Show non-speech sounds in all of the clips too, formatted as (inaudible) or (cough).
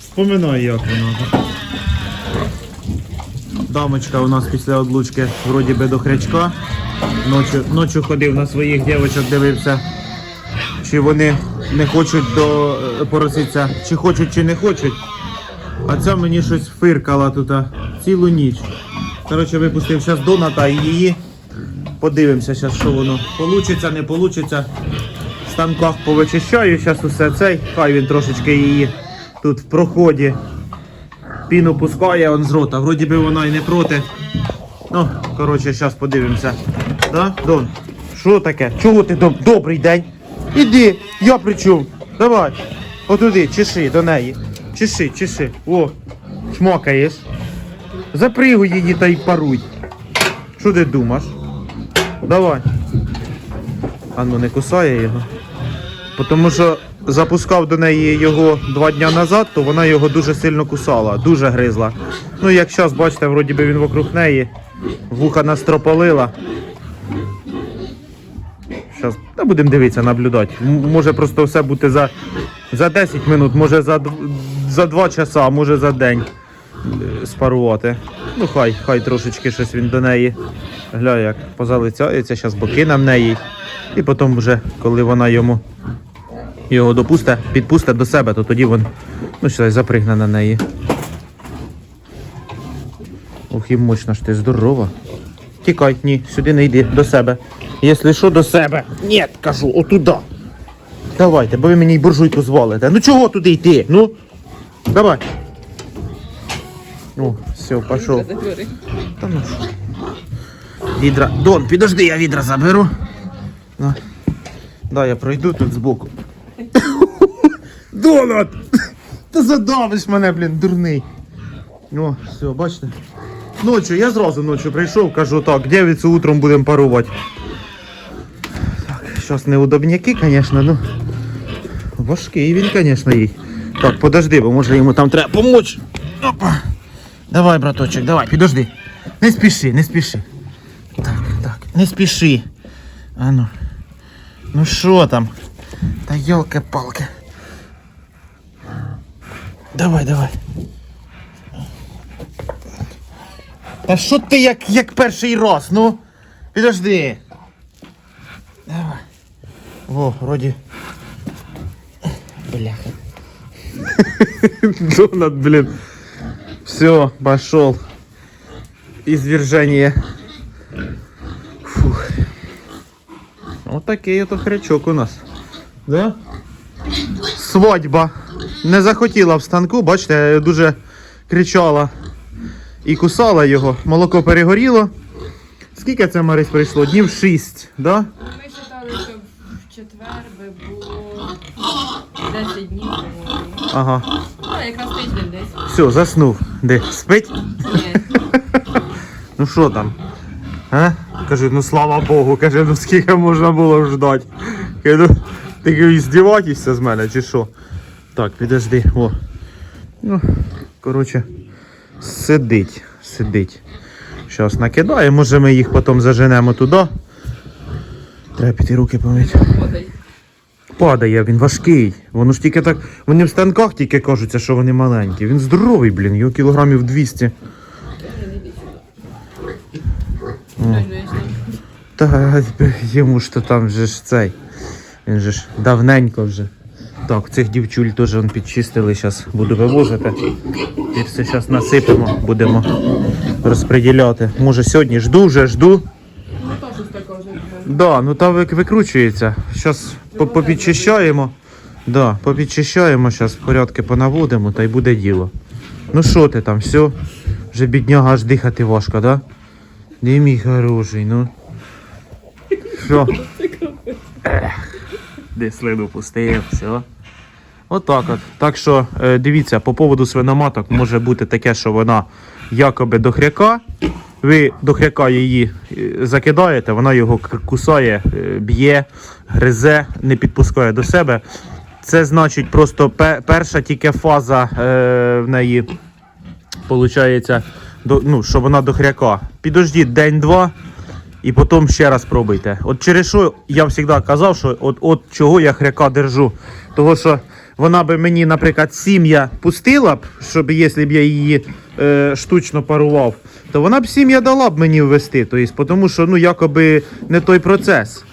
Вспоминай, як воно. Дамочка у нас після одлучки вроді би до хрячка. Ночі, ночі ходив на своїх дівчат, дивився, чи вони не хочуть до е, пороситься, чи хочуть, чи не хочуть. А ця мені щось фиркала тут цілу ніч. Коротше, випустив зараз доната і її. Подивимося що воно получиться, не получиться. Станках повичищаю, зараз усе цей. Хай він трошечки її тут в проході. Піну пускає он з рота. Вроді би вона і не проти. Ну, коротше, зараз подивимося. Да? Дон, що таке? Чого ти дом? Добрий день. Іди, я при? Давай. Отуди, чеши до неї. Чеши, чеши. О, чмокаєш. Запригуй її та й паруй. Що ти думаєш? Давай. А ну не кусає його. Тому що запускав до неї його два дня назад, то вона його дуже сильно кусала, дуже гризла. Ну, як зараз, бачите, вроді би він вокруг неї, вуха настропалила. Зараз та будемо дивитися, наблюдати. Може просто все бути за, за 10 минут, може за, за 2 часа, може за день е, спарувати. Ну хай, хай трошечки щось він до неї. Гля, як позалицяється, зараз боки на неї. І потім вже, коли вона йому його допусте, підпусте до себе, то тоді він ну, щось запригне на неї. Ох, і мощна ж ти здорова. Тікай, ні, сюди не йди, до себе. Якщо що, до себе. Ні, кажу, отуда. Давайте, бо ви мені й буржуйку звалите. Ну чого туди йти? Ну. Давай. О, все, пішов. Та ну що. Відра. Дон, підожди, я відра заберу. На. Да, я пройду тут збоку. (laughs) Донат! Ти задавиш мене, блін, дурний. О, все, бачите? Ночі, я зразу ночі прийшов, кажу так, дев'ятцю утром будемо парувати. Так, зараз неудобняки, звісно, ну. Важкий він, звісно, їй. Так, подожди, бо може йому там треба помочь. Опа. Давай, браточек, давай, підожди. Не спіши, не спіши. Так, так, не спіши. А ну. Ну що там? Та йолки-палки. Давай, давай. Та що ти як, як перший раз, ну? Підожди. Давай. О, вроді. Бляха. Донат, блин. Все, пошел. Извержение. Фух. Вот такий ото хрячок у нас. Да? Свадьба. Не захотіла в станку, бачите, дуже кричала і кусала його. Молоко перегоріло. Скільки це Марись прийшло? Днів 6, да? Ми вважали, що в четвер би було 10 днів, по-моєму. Ага. Ну, якраз тиждень десь. Все, заснув. Де? Спить? Ні. Ну що там? А? Каже, ну слава Богу, каже, ну скільки можна було ждати. Каже, ну, ти здіватися з мене чи що? Так, підожди. О. Ну, коротше, сидить, сидить. Зараз накидає, може ми їх потім заженемо туди. Треба піти руки помити. Падає, він важкий. Воно ж тільки так. Вони в станках тільки кажуться, що вони маленькі. Він здоровий, блін, його кілограмів 200. Та йому ж то там же ж цей. Він же ж давненько вже. Так, цих дівчуль теж он підчистили, зараз буду вивозити. І все зараз насипемо, будемо розподіляти. Може сьогодні жду, вже жду. Ну. Да, ну та викручується. Зараз попідчищаємо. Да, попідчищаємо, зараз порядки понаводимо та й буде діло. Ну що ти там, все? Вже бідняга аж дихати важко, да? Де мій хороший, ну. Що? Ех, Де слину пустив, все. Отак от. Так що е, дивіться, по поводу свиноматок може бути таке, що вона якоби до хряка. Ви до хряка її е, закидаєте, вона його кусає, е, б'є, гризе, не підпускає до себе. Це значить просто перша тільки фаза е, в неї, виходить, ну, що вона до хряка. Підождіть день-два і потім ще раз пробуйте. От через що я завжди казав, що от, от чого я хряка держу. Того що вона би мені, наприклад, сім'я пустила б, щоб якщо б я її е, штучно парував, то вона б сім'я дала б мені ввести. Тобто, тому що ну, якоби не той процес.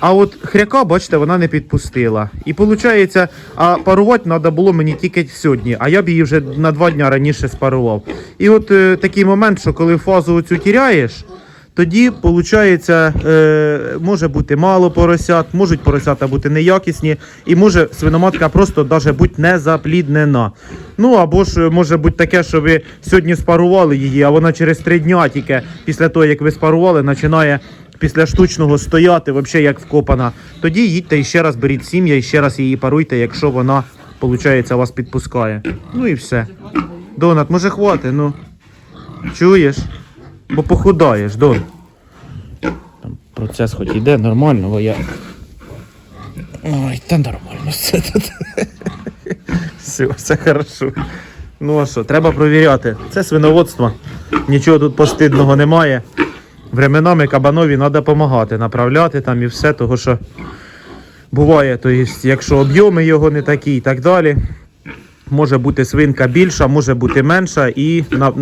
А от хряка, бачите, вона не підпустила. І виходить, а парувати треба було мені тільки сьогодні, а я б її вже на два дні раніше спарував. І от е, такий момент, що коли фазу оцю тіряєш, тоді, виходить, е, може бути мало поросят, можуть поросята бути неякісні, і може свиноматка просто навіть бути не запліднена. Ну або ж е, може бути таке, що ви сьогодні спарували її, а вона через три дня тільки після того, як ви спарували, починає після штучного стояти, взагалі як вкопана. Тоді їдьте і ще раз беріть сім'я і ще раз її паруйте, якщо вона, виходить, вас підпускає. Ну і все. Донат, може хвати, ну. Чуєш? Бо похудаєш, Дон. Там процес хоч іде нормально, бо я. Ой, та нормально все тут. Все, все хорошо. Ну а що, треба провіряти. Це свиноводство. Нічого тут постидного немає. Временами кабанові треба допомагати, направляти там і все, того що буває, то є, якщо об'єми його не такі і так далі. Може бути свинка більша, може бути менша, і на,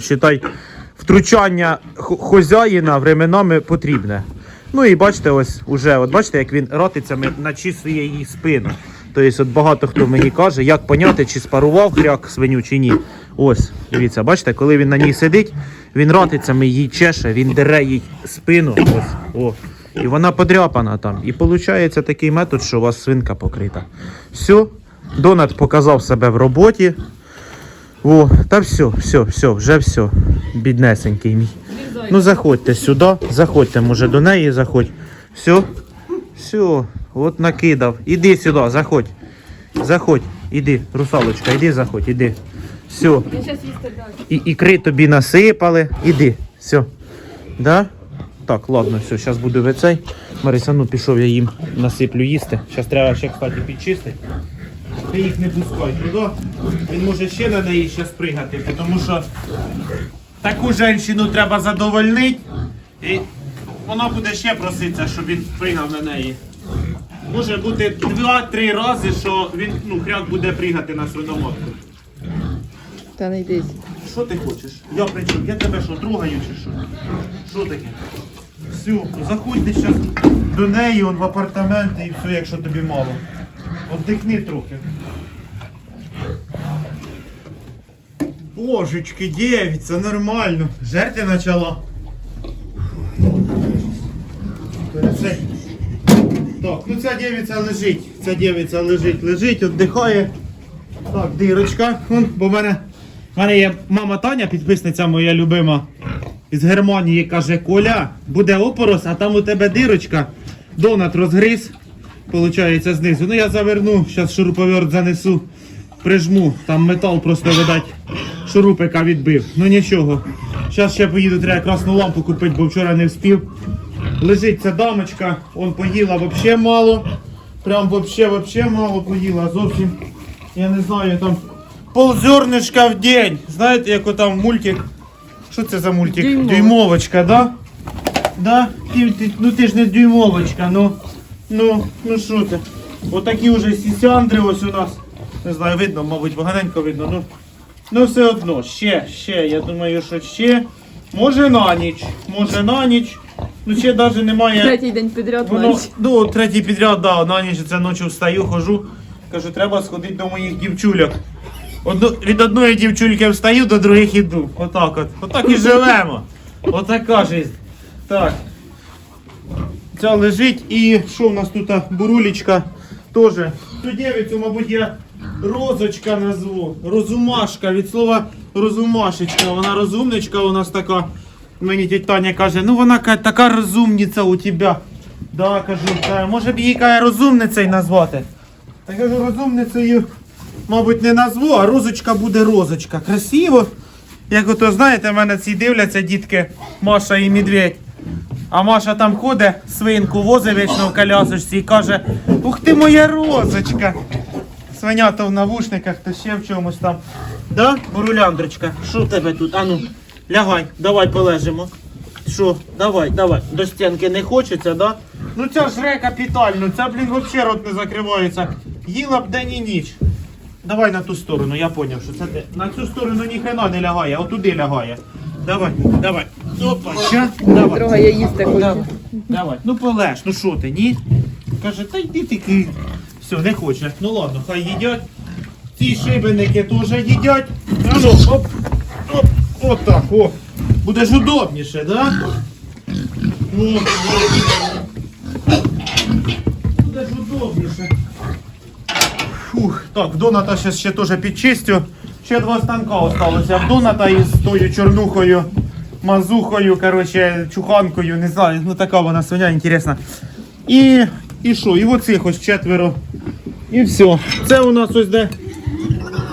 считай, втручання хозяїна временами потрібне. Ну і бачите, ось уже, от бачите, як він ратицями начісує її спину. Тобто, от багато хто мені каже, як поняти, чи спарував хряк свиню, чи ні. Ось, дивіться, бачите, коли він на ній сидить, він ратицями її чеше, він дере їй спину. Ось, о. І вона подряпана там. І виходить такий метод, що у вас свинка покрита. Все, Донат показав себе в роботі. О, та все, все, все, вже все. Біднесенький мій. Ну заходьте сюди, заходьте, може до неї заходь. Все, все, от накидав. Іди сюди, заходь. Заходь, іди, русалочка, іди, заходь, іди. Все. І ікри тобі насипали. Іди. Все. Да? Так, ладно, все, зараз буду в цей. Марися, ну пішов я їм насиплю їсти. Зараз треба ще, кстати, підчистити. Ти їх не пускай туди. Він може ще на неї ще спригати, тому що таку жінку треба задовольнити. І вона буде ще проситися, щоб він пригав на неї. Може бути два-три рази, що він ну, хряк буде пригати на свиноматку. Та не йдись. Що ти хочеш? Я при? Я тебе що, трогаю чи що? Що таке? Все, заходьте зараз до неї он в апартаменти і все, якщо тобі мало. Отдихни трохи. Божечки, дівця, нормально. Жерти почала. Пересей. Так, ну ця дівця лежить. Ця дівця лежить, лежить, віддихає. Так, дирочка. Вон, бо в мене, в мене є мама Таня, підписниця моя любима з Германії, каже, Коля, буде опорос, а там у тебе дирочка. Донат розгриз, получається, знизу. Ну я заверну, зараз шуруповерт занесу, прижму, там метал просто видать, шурупика відбив. Ну нічого. Зараз ще поїду, треба красну лампу купити, бо вчора не вспів. Лежить ця дамочка, он поїла взагалі мало. Прям вообще, вообще мало поїла, зовсім. Я не знаю, там ползернишка в день. Знаєте, як там мультик. Що це за мультик? Дюймовочка. Дюймовочка, да? Да? Ти, ти, ну ти ж не дюймовочка, ну. Ну, ну що ти? Отакі вже сісяндри ось у нас. Не знаю, видно, мабуть, поганенько видно. Ну, ну все одно, ще, ще, я думаю, що ще. Може на ніч. Може на ніч. Ну ще навіть немає. Третій день підряд Воно, навіть. ну, третій підряд, да, на ніч це ночі встаю, хожу. Кажу, треба сходити до моїх дівчульок. Одну, від одної дівчульки встаю, до других іду. Отак от. Отак і живемо. Отака жизнь. Так. Ця лежить і що в нас тут а, бурулечка теж. Цю дівицю, мабуть, я розочка назву. Розумашка від слова розумашечка. Вона розумничка у нас така. Мені тітя Таня каже, ну вона така розумниця у тебе. Да, кажу, може б її каже, розумницею назвати. Та кажу, розумницею, мабуть, не назву, а розочка буде розочка. Красиво. Як ото, знаєте, в мене ці дивляться дітки Маша і Медведь. А Маша там ходить, свинку возить вічно в колясочці і каже, ух ти моя розочка. Свинята в навушниках, то ще в чомусь там. Да, Буруляндрочка, що тебе тут? Ану, лягай, давай полежимо. Що, давай, давай. До стінки не хочеться, да? Ну ця жре капітально, ця, блін, взагалі рот не закривається. їла б день і ніч. Давай на ту сторону, я поняв, що це. На цю сторону ніхрена не лягає, отуди лягає. Давай, давай. Опа, ща, давай. Трохи я їсти хочу. Давай, давай. Ну полеж, ну що ти, ні? Каже, та йди такий. Все, не хоче. Ну ладно, хай їдять. Ці шибеники теж їдять. А ну, оп, оп, отак, о. Буде ж удобніше, да? О, Буде ж удобніше. Фух, так, Доната ще, ще теж підчистю. Ще два станка осталося. В Доната із тою чорнухою, мазухою, коротше, чуханкою, не знаю, ну така вона свиня інтересна. І, і що? І оцих ось четверо. І все. Це у нас ось де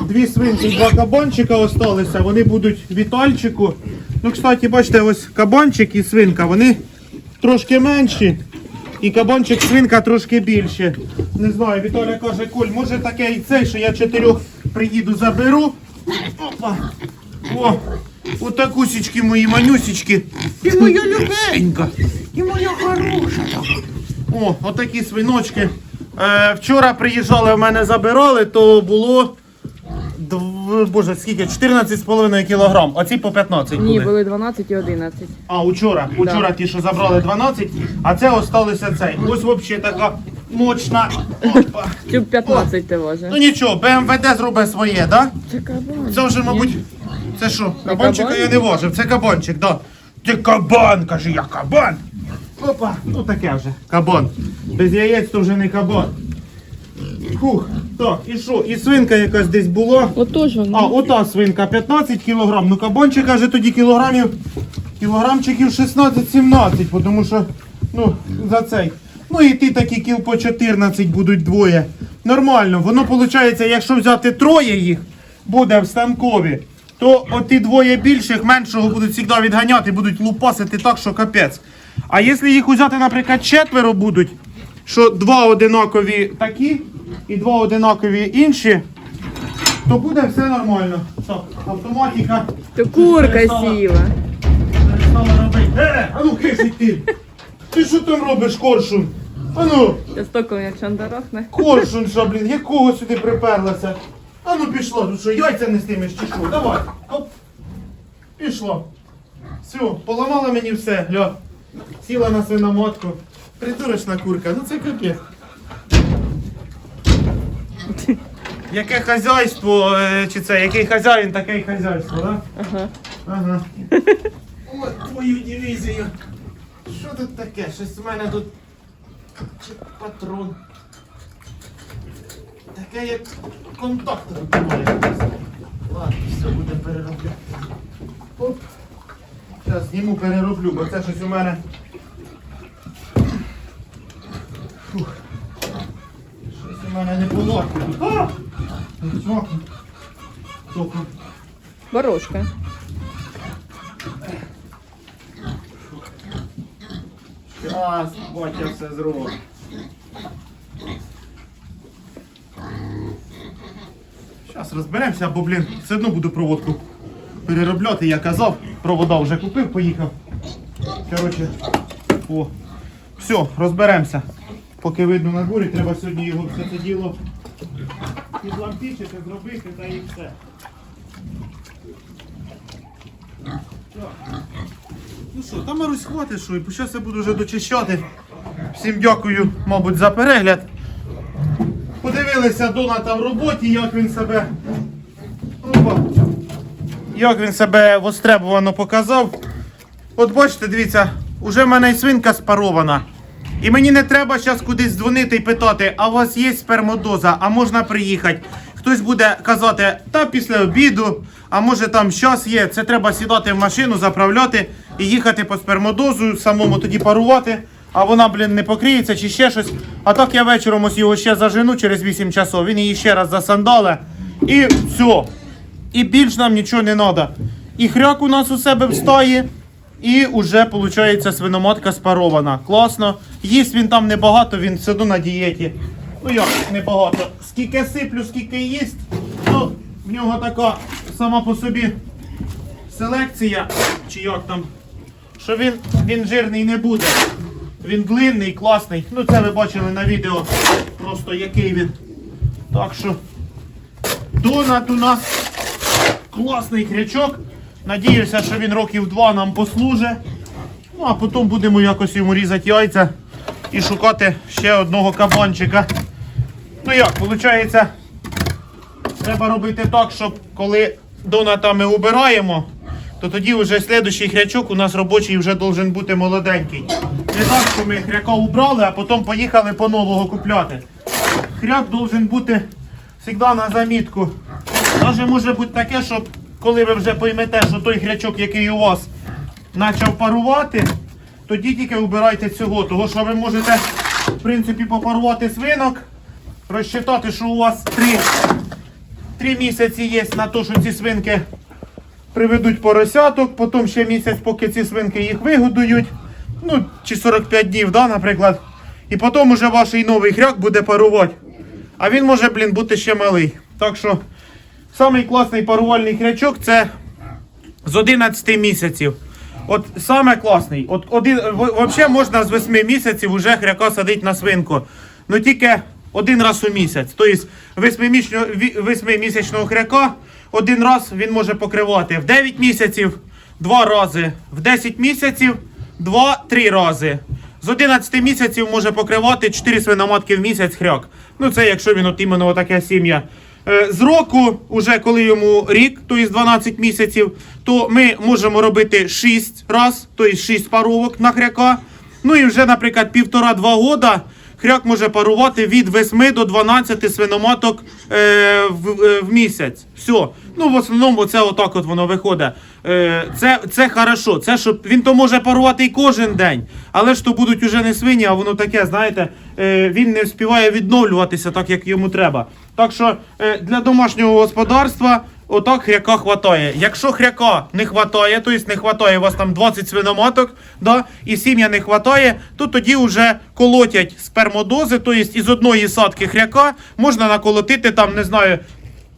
дві свинки два кабанчика осталися. Вони будуть Вітальчику. Ну, кстати, бачите, ось кабанчик і свинка, вони трошки менші. І кабанчик свинка трошки більше. Не знаю, Віталя каже, Коль, може таке і це, що я чотирьох приїду, заберу. Опа. О, отакусічки мої манюсічки. І моя любенька. І моя хороша. О, отакі свиночки. Е, вчора приїжджали, в мене забирали, то було. дв- Боже, скільки? 14,5 кілограм, а ці по 15 були. Ні, були 12 і 11. А, учора. Учора ті, що забрали 12, а це осталося цей. Ось взагалі така мощна. Опа. Чуб 15 ти Ну важиш. нічого, БМВД зробить своє, да? Це кабан. Це вже, мабуть, це що? Кабанчика кабан? я не важив, це кабанчик, да. Ти кабан, каже, я кабан. Опа, ну таке вже. Кабан. Без яєць то вже не кабан. Фух, так, і що? І свинка якась десь була. Отож А, ота свинка 15 кілограм. Ну кабанчик каже тоді кілограмів, кілограмчиків 16-17, тому що, ну, за цей. Ну і ті такі кіл по 14 будуть двоє. Нормально. Воно виходить, якщо взяти троє їх, буде в станкові, то оті двоє більших, меншого будуть завжди відганяти, будуть лупасити так, що капець. А якщо їх взяти, наприклад, четверо будуть, що два одинакові такі і два одинакові інші, то буде все нормально. Так, автоматика. То курка перестала- сіла. перестала робити. Е, а ну кишить ти. Ти що там робиш, коршун? А ну, Я стоком як шандарахне. коршун, що, блін, якого сюди приперлася? А ну пішло, тут що, яйця не стимеш чи що? Давай. Оп. Пішло. Все, поламала мені все, ля. Сіла на свиноматку. Придурочна курка, ну це капець. Яке хазяйство, е, чи це, який хазяїн, таке й хазяйство, так? Да? Ага. Ага. (laughs) Ой, твою дивізію. Що тут таке? Щось у мене тут. Чи патрон. Таке як контактор. Ладно, все буде перероблю. Оп. Зараз зніму перероблю, бо це щось у мене. Фух. Щось у мене не було. А! Чмокну. Щас, батя все зробить. Зараз розберемося, бо, блін, все одно буду проводку переробляти. Я казав, провода вже купив, поїхав. Коротше, о. Все, розберемося. Поки видно на дворі, треба сьогодні його все це діло підлампічити, зробити та і все. Ну що, там Марусь хватить, що, і зараз я буду вже дочищати. Всім дякую, мабуть, за перегляд. Подивилися Доната в роботі, як він себе. Як він себе востребовано показав. От бачите, дивіться, уже в мене і свинка спарована. І мені не треба зараз кудись дзвонити і питати, а у вас є спермодоза, а можна приїхати. Хтось буде казати, та після обіду, а може там щас є. Це треба сідати в машину, заправляти і їхати по спермодозу, самому тоді парувати, а вона, блін, не покриється чи ще щось. А так я вечором ось його ще зажену через 8 часов, він її ще раз засандале. І все. І більш нам нічого не треба. І хряк у нас у себе в стаї. І вже, виходить, свиноматка спарована. Класно. Їсть він там небагато, він все одно на дієті. Ну як небагато. Скільки сиплю, скільки їсть. Ну, в нього така сама по собі селекція, чи як там, що він, він жирний не буде. Він длинний, класний. Ну це ви бачили на відео, просто який він. Так що донат у нас класний крячок. Надіюся, що він років два нам послужить. Ну, а потім будемо якось йому різати яйця і шукати ще одного кабанчика. Ну як, виходить, треба робити так, щоб коли доната ми убираємо, то тоді вже слідущий хрячок у нас робочий вже должен бути молоденький. Не так, що ми хряка убрали, а потім поїхали по нового купляти. Хряк должен бути завжди на замітку. Даже може бути таке, щоб коли ви вже поймете, що той хрячок, який у вас почав парувати, тоді тільки убирайте цього. Того що ви можете, в принципі, попарувати свинок, розчитати, що у вас три, три місяці є на те, що ці свинки приведуть поросяток, потім ще місяць, поки ці свинки їх вигодують. Ну, чи 45 днів, да, наприклад. І потім уже ваш новий хряк буде парувати. А він може, блін, бути ще малий. Так що самий класний парувальний хрячок це з 11 місяців. От саме класний. От один, взагалі можна з 8 місяців вже хряка садити на свинку. Ну тільки один раз у місяць. Тобто 8-місячного хряка один раз він може покривати в 9 місяців два рази, в 10 місяців два-три рази. З 11 місяців може покривати 4 свиноматки в місяць хряк. Ну це якщо він от іменно таке сім'я. Е, З року, уже коли йому рік, тобто 12 місяців, то ми можемо робити 6 раз, тобто 6 паровок на хряка. Ну і вже, наприклад, півтора-два года хряк може парувати від 8 до 12 свиноматок е, в, е, в місяць. Все. Ну, в основному це отак от воно виходить. Е, це, це хорошо. Це щоб він то може парувати і кожен день. Але ж то будуть уже не свині, а воно таке, знаєте, е, він не вспіває відновлюватися так, як йому треба. Так що е, для домашнього господарства отак хряка хватає. Якщо хряка не хватає, то не хватає у вас там 20 свиноматок, да, і сім'я не хватає, то тоді вже колотять спермодози, тобто із одної садки хряка можна наколотити там, не знаю.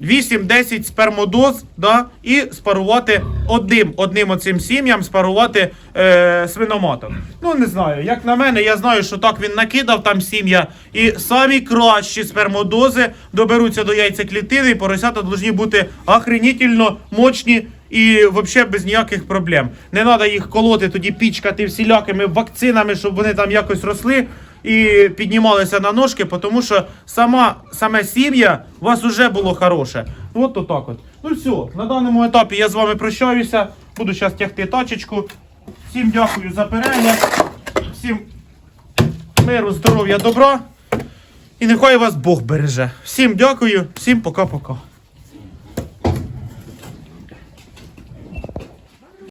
8-10 спермодоз, да, і спарувати одним одним оцим сім'ям спарувати е, свиноматок. Ну не знаю, як на мене, я знаю, що так він накидав там сім'я, і самі кращі спермодози доберуться до яйцеклітини, і поросята повинні бути охренітельно мощні і взагалі без ніяких проблем. Не треба їх колоти, тоді пічкати всілякими вакцинами, щоб вони там якось росли і піднімалися на ножки, тому що сама, саме сім'я у вас вже було хороше. От отак от. Ну все, на даному етапі я з вами прощаюся. Буду зараз тягти тачечку. Всім дякую за перегляд. Всім миру, здоров'я, добра. І нехай вас Бог береже. Всім дякую, всім пока-пока.